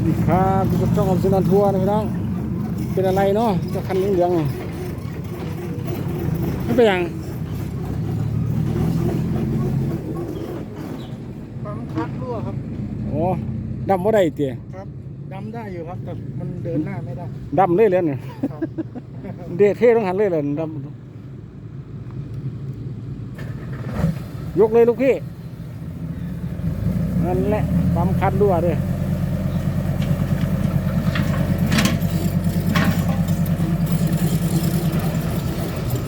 วัสดีครับทุกคนช่องของสุนันทัวร์นะพี่น้อง เป็นอะไรเนาะเจ้าคันเหลืองๆนี่ไม่เป็นหยังปั๊มคัดรั่วครับ โอ้ดำว่าได้เตี๋ยครับดำได้อยู่ครับ แต่มันเดินหน้าไม่ได้ดำเลยเลยเนี่ยครับเดทเท่ต้องหันเลยเลยดำยกเลยลูกพี่นั่นแหละปั๊มคันด้วยด้วย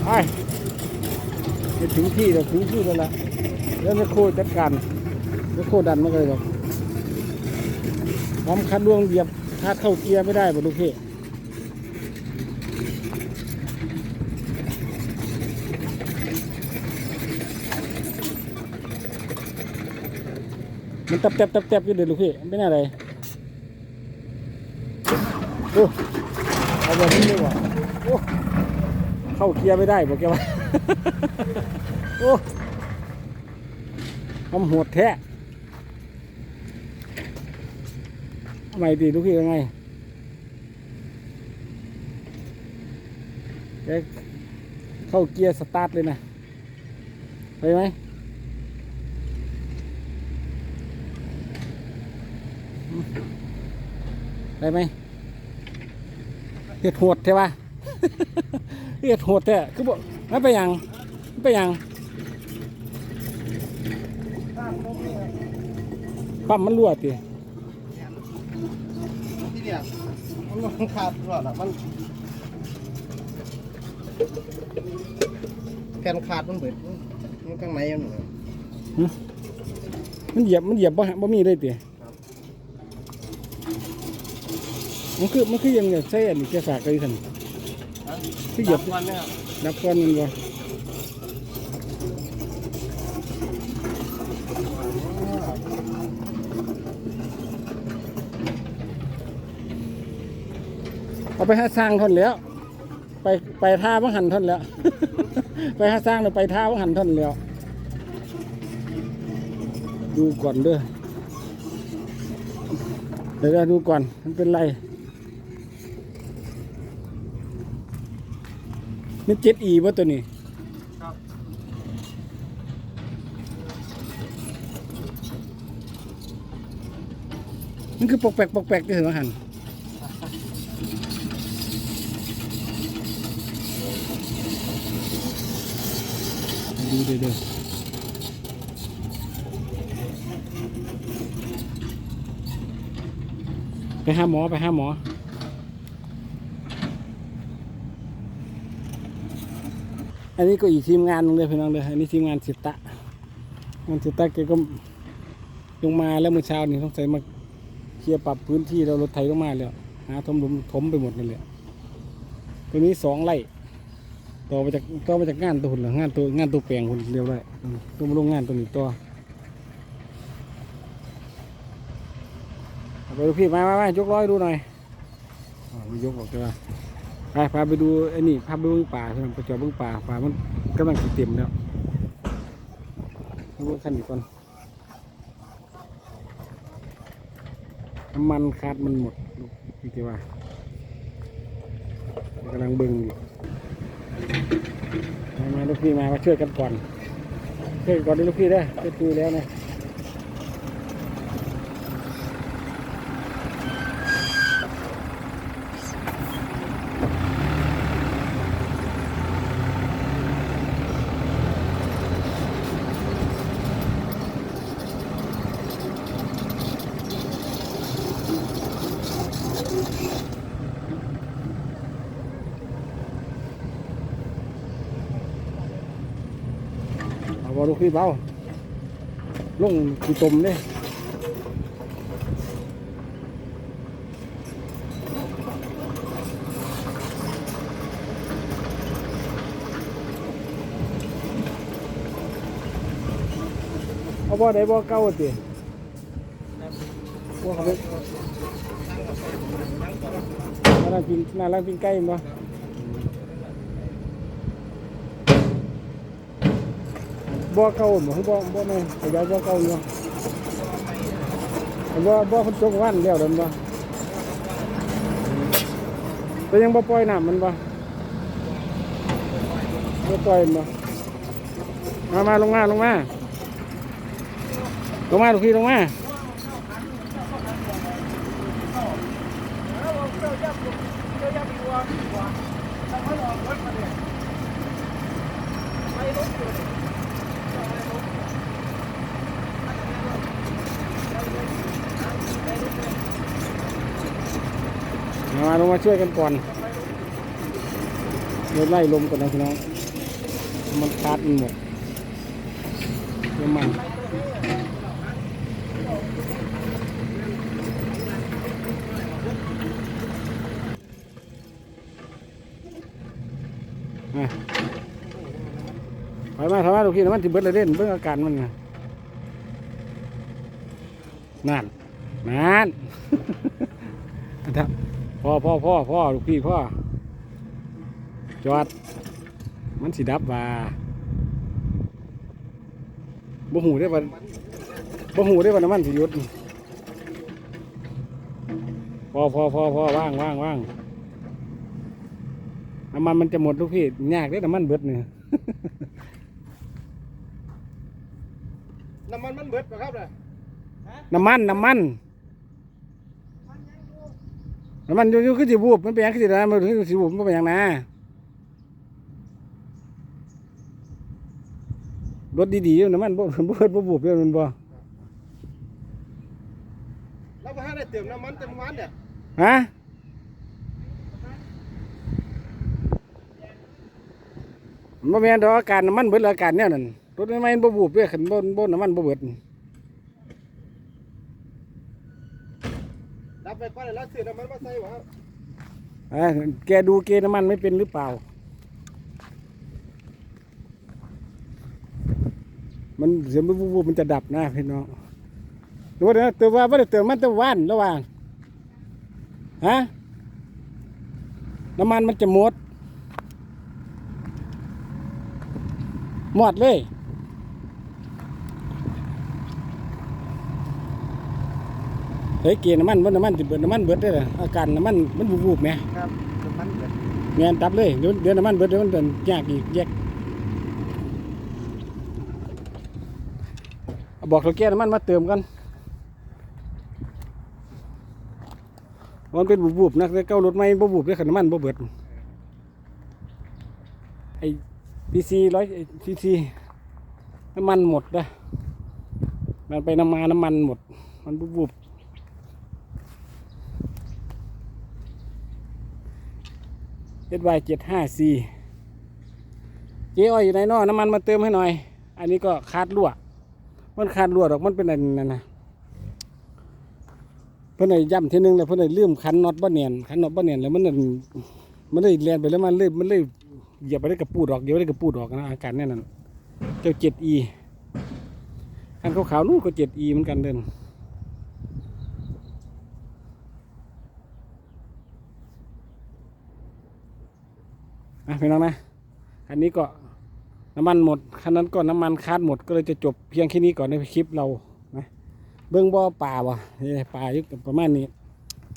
ไป ไปถึงที่แล้วถึงที่แล้วละแล้วไม่โคจัดการไม่โคดันมาเลยหรอกปั๊มคันดวงเหยียบคาดเข้าเกียร์ไม่ได้ป่ลูกพี่มันตับแตบตับแตบอยู่เดี๋ยวลูกพี่มันเป็นอะไรโอ้เอาแบบนี้ดีกว่าโอ้เข้าเคลียร์ไม่ได้บอกแกว่า โอ้ทำหดแท้ทำไมดีลูกพี่ยังไงแกเข้าเกียร์สตาร์ทเลยนะ ไปไหมได้ไหมเห็ดโหดใช่ปะเห็ดโหดแท้คือบอก ไม่ไปนหยังไม่ไปนหยังปั๊มมันรั่วตีที่เนี่ยมันขาดรั่วแล้วมันแผ่นขาดมันเบิดมันข้างในมันเบิดมันเหยียบมันเหยียบบ่ฮะบ่มีเลยตีมันคือมันคือยังไงใช่อันนี้แกฝากเลยท่านที่เหยียบดัวั นับก้อนมันบ่เอาไปหาสร้างทนแล้ว ไปไปท่าบังหันทนแล้ว ไปหาสร้างแล้วไปท่าบังหันทนแล้ว ดูก่อนเด้อเดี๋ยวดูก่อนมันเป็นไร นเจ็ดอีวะตัวนี้ครับมันคือปกแปลกปกแปลกที่เห็นว่าหันดูเด้อเด้อไปหาหมอ ไปหาหมอ อันนี้ก็อีกทีมงานนึงเลยพี่น้องเลยอันนี้ทีมงานสิตะงานสิตะแกก็ลงมาแล้วเมื่อเช้านี่ต้องใส่มาเคลียร์ปรับพื้นที่เรารถไถลงมาแล้วหาถมลุมถมไปหมดนั่นแหละตัวนี้สองไร่ต่อมาจากต่อมาจากงานตัวหุ่นหรองานตัวงานตัวแปลงหุ่นเรียวได้ตัวมาลงงานตัวนี้ตัวไปดูพี่มามามายกร้อยดูหน่อยอ๋อไม่ยกบอกจะว่า ไปพาไปดูไอ้นี่พาไปเบิ่งป่าใช่ไหมไปจอดเบิ่งป่าป่ามันกำลังเต็มแล้วดูขั้นนี้ก่อนน้ำมันคาดมันหมดพี่ว่ากำลังเบิ่งอยู่มามาลูกพี่มามาช่วยกันก่อนช่วยก่อนดิลูกพี่เด้อช่วยดูแล้วนะ บอลูกพี่เบาลงกี่ตมเนี่ยเอาบ่อใดบ่อเก่าติบ่เขาไปน่ารักกินน่ารักกินไก่บ่ บ่เก่าบ่คือบ่บ่แม่นขยายบ่เก่าอยู่บ่บ่คนจงวันแล้วเดินบ่แต่ยังบ่ปล่อยน้ำมันบ่บ่ปล่อยมันบ่มามาลงมาลงมาลงมาลูกพี่ลงมามา มาลงมาช่วยกันก่อนเดี๋ยวไล่ลมก่อนนะพี่น้อง มันคาดหมดเดี๋ยวมันมาถอยมาถอยมาลูกพี่นะมันจะเบิดเลยเด่นเบิ่งอาการมันนะนั่นนั่นครับ พ่อพ่อพ่อพ่อลูกพี่พ่อ จอด มันสิดับว่าบ่หูได้ว่าบ่หูได้ว่าน้ำมันสิหยุดพ่อพ่อพ่อพ่อว่างว่างว่างน้ำมันมันจะหมดลูกพี่ยากเด้อน้ำมันเบิดเนี่ยน้ำมันมันเบิดปะครับเลยน้ำมันน้ำมัน น้ำมันอยู่ๆคือสิบูบมันเป็นหยังคือสินะมันคือสิบูบมันเป็นหยังนะรถดีๆอยู่น้ำมันบ่บ่บ่บูบอยู่มันบ่แล้วพอให้ได้เติมน้ำมันเต็มวันเนี่ยฮะมันบ่แม่นดอกอาการน้ำมันเบิดแล้วอาการแนวนั้นรถไม่บ่บูบเด้อคันบ่บ่น้ำมันบ่เบิด รับไปก่อน แล้วซื้อน้ำมันมาใส่วะครับอ่าแกดูเกณฑ์น้ำมันไม่เป็นหรือเปล่า มันเสียงบูบๆมันจะดับนะพี่น้องดูว่าเดี๋ยวเติมว่าไม่ได้เติมมันแต่ว่านระหว่างฮะน้ำมันมันจะหมดหมดเลย เฮ้ยเกณฑ์น้ำมันมันน้ำมันจะเบิดน้ำมันเบิดได้เลยอาการน้ำมันมันบูบๆไหมครับน้ำมันเบิดเงี้ยตับเลยเดี๋ยวเดี๋ยวน้ำมันเบิดเดี๋ยวมันเดินยากอีกแยกเอาบอกเขาแก้น้ำมันมาเติมกันมันเป็นบุบๆนะแต่เก้ารถไม่บุบๆด้วยขันน้ำมันบ่เบิดไอ้พีซีร้อยพีซีน้ำมันหมดนะมันไปน้ำมาน้ำมันหมด มันบุบๆ เอสวเจ็ดห้าซีเจ๊อ้อยอยู่ไหนนอน้ำมันมาเติมให้หน่อย อันนี้ก็คาดรั่ว มันคาดรั่วดอกมันเป็นอะไรนั่นนะเพื่อนไอ้ย่ำทีนึงแล้วเพื่อนไอ้ลืมคันน็อตบ้านเนียนคันน็อตบ้านเนียนแล้วมันนั่นมันเลยเลียนไปแล้วมันเลยมันเลยเหยียบไปได้กระปูดออกเหยียบไปได้กระปูดออกนะอาการแน่นอนเจ้าเจ็ดอีอันขาวๆนู่นก็เจ็ดอีเหมือนกันเดิน นะพี่น้องนะคันนี้ก็น้ำมันหมดคันนั้นก็น้ำมันคาดหมดก็เลยจะจบเพียงแค่นี้ก่อนในคลิปเรานะเบื้องบ่อป่าวะนี่ป่ายู่ประมาณนี้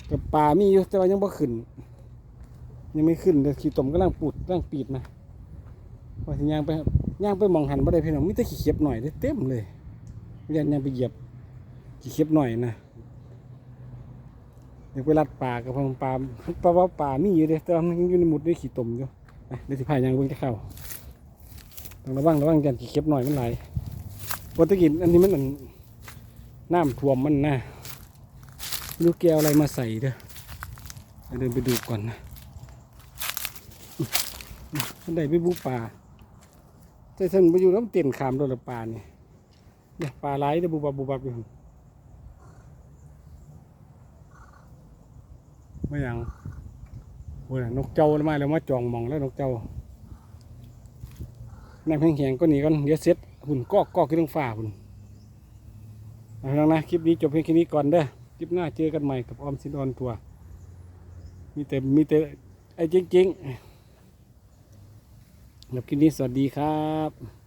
กับป่ามีอยู่แต่ว่ายังบ่ขึ้น ยังไม่ขึ้นแต่ขี้ตมกำลังปูดกำลังปีดนะว่าสิย่างไปย่างไปมองหันบ่ได้พี่น้องมีแต่ขี้เข็บหน่อยเด้เต็มเลยเรียนยังไปเหยียบขี้เข็บหน่อยนะเดี๋ยวไปรัดป่ากับพงป่าปลาว่าป่ามีอยู่เด้อแต่ว่ามันยังอยู่ในหมุดด้วยขี้ตมอยู่ เดี๋ยวสิพายยางเบิ่งจะเข้าต้องระวังระวังกันเข็บหน่อยมันไหลปกติอันนี้มันน้ำท่วมมันนะไม่รู้แกเอาอะไรมาใส่เด้อเดินไปดูก่อนนะมันได้ไปบูปลาแต่ฉันไปอยู่น้ำเตียนขามโดนปลาเนี่ยเนี่ยปลาไหลเด้อบูบับบูบับอยู่ไม่ยัง โอ้ยนกเจ้ามาแล้วมาจองมองแล้วนกเจ้าน้ำแห้งๆก็หนีกันเดี๋ยวเซ็ตหุ่นกอกกอกขึ้นท้องฟ้าหุ่นเอาละนะคลิปนี้จบเพียงแค่นี้ก่อนเด้อคลิปหน้าเจอกันใหม่กับออมสินออนตัว มีแต่มีแต่ไอ้จริงๆแล้วคลิปนี้สวัสดีครับ